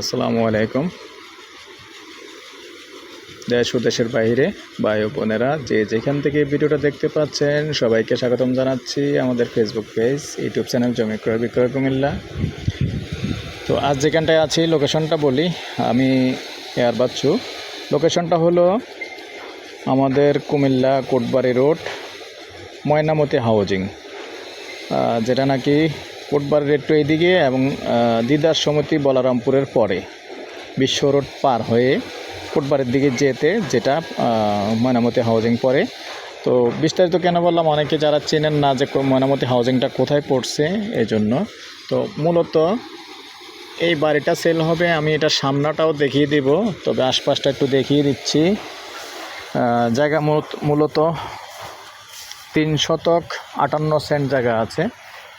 আসসালামু আলাইকুম। দেশ ও দেশের বাইরে ভাই বোনেরা, যে যেখান থেকে ভিডিওটা দেখতে পাচ্ছেন, সবাইকে স্বাগতম জানাচ্ছি আমাদের ফেসবুক পেজ ইউটিউব চ্যানেল জমি ক্রয় বিক্রয় কুমিল্লা। তো আজ যেখানটায় আছি লোকেশনটা বলি, আমি এয়ার বাচ্চু লোকেশনটা হলো আমাদের কুমিল্লা কোটবাড়ি রোড ময়নামতি হাউজিং যেটা নাকি কোটবাড়ির একটু এইদিকে এবং দিদার সমিতি বলারামপুরের পরে বিশ্ব রোড পার হয়ে কোটবারের দিকে যেতে, যেটা ময়নামতি হাউজিং পড়ে তো বিস্তারিত কেন বললাম, অনেকে যারা চেনেন না যে ময়নামতি হাউজিংটা কোথায় পড়ছে এই জন্য তো মূলত এই বাড়িটা সেল হবে, আমি এটা সামনাটাও দেখিয়ে দিব, তবে আশপাশটা একটু দেখিয়ে দিচ্ছি। জায়গা মূলত তিন শতক আটান্ন সেন্ট জায়গা আছে।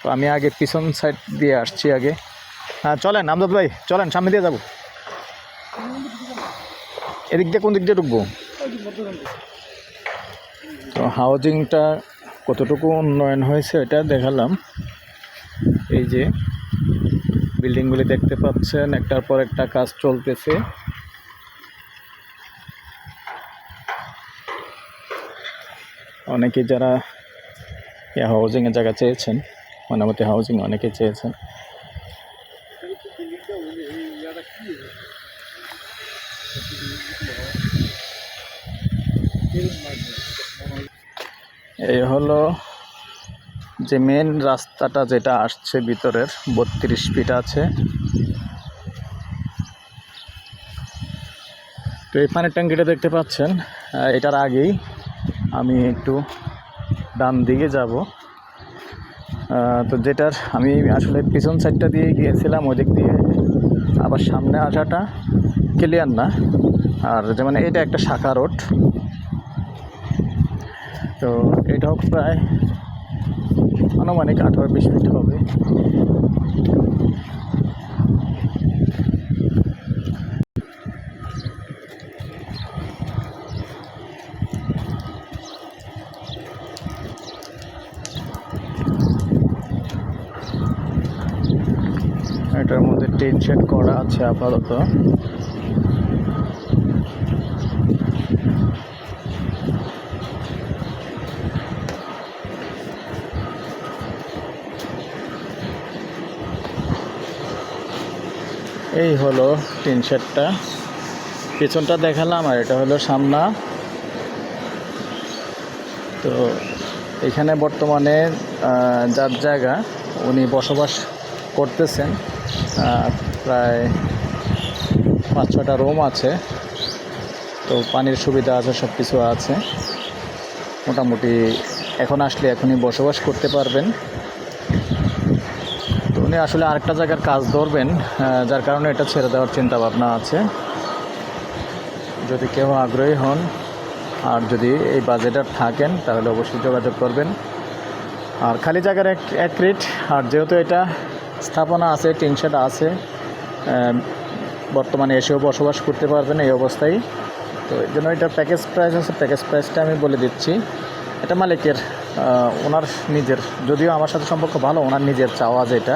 তো আমি আগে পিছন সাইড দিয়ে আসছি আগে। হ্যাঁ চলেন আমদাদ ভাই, চলেন, সামনে দিয়ে যাব। এদিক দিয়ে কোন দিক দিয়ে ঢুকবো? তো হাউজিংটা কতটুকু উন্নয়ন হয়েছে এটা দেখালাম। এই যে বিল্ডিংগুলি দেখতে পাচ্ছেন, একটার পর একটা কাজ চলতেছে। অনেকে যারা হাউজিংয়ের জায়গা চেয়েছেন মোটামুটি হাউজিং অনেকে চেয়েছেন। এই হলো যে মেন রাস্তাটা যেটা আসছে ভিতরের, বত্রিশ ফিট আছে। তো এই পানির ট্যাঙ্কিটা দেখতে পাচ্ছেন। এটার আগেই আমি একটু ডান দিকে যাব। তো যেটার আমি আসলে পিছন সাইডটা দিয়ে গিয়েছিলাম, ওই দিক দিয়ে। আবার সামনে আসাটা ক্লিয়ার না। আর যেমন এটা একটা শাখা রোড। তো এটাও প্রায় আনুমানিক আঠারো বিশ ফিট হবে। এটার মধ্যে টিন শেড করা আছে আপাতত। এই হলো টিন শেডটা পিছনটা দেখালাম আর এটা হলো সামনা। তো এখানে বর্তমানে যার জায়গা উনি বসবাস করতেছেন প্রায় পাঁচ ছটা রুম আছে। তো পানির সুবিধা আছে সব কিছু আছে। মোটামুটি এখন আসলে এখনই বসবাস করতে পারবেন। তো উনি আসলে আরেকটা জায়গার কাজ ধরবেন যার কারণে এটা ছেড়ে দেওয়ার চিন্তা ভাবনা আছে। যদি কেউ আগ্রহী হন আর যদি এই বাজেটার থাকেন, তাহলে অবশ্যই যোগাযোগ করবেন। আর খালি জায়গার এক এক রেট, আর যেহেতু এটা স্থাপনা আছে, টিন শেড আছে। বর্তমানে এসেও বসবাস করতে পারবেন এই অবস্থায়। তো এই জন্য এটা প্যাকেজ প্রাইস আছে প্যাকেজ প্রাইসটা আমি বলে দিচ্ছি। এটা মালিকের ওনার নিজের, যদিও আমার সাথে সম্পর্ক ভালো, ওনার নিজের চাওয়া যেটা।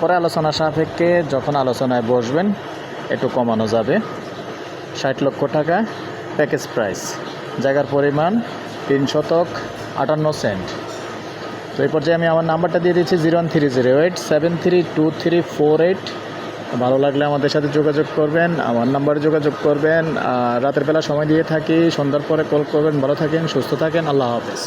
পরে আলোচনা সাপেক্ষে যখন আলোচনায় বসবেন, একটু কমানো যাবে। ষাট লক্ষ টাকা প্যাকেজ প্রাইস জায়গার পরিমাণ তিন শতক আটান্ন সেন্ট। তো এই পর্যায়ে আমি আমার নাম্বারটা দিয়ে দিচ্ছি zero one three zero eight seven three two three four eight. ভালো লাগলে আমাদের সাথে যোগাযোগ করবেন, আমার নাম্বারে যোগাযোগ করবেন। আর রাতের বেলা সময় দিয়ে থাকি। সন্ধ্যার পরে কল করবেন। ভালো থাকেন, সুস্থ থাকেন। আল্লাহ হাফেজ।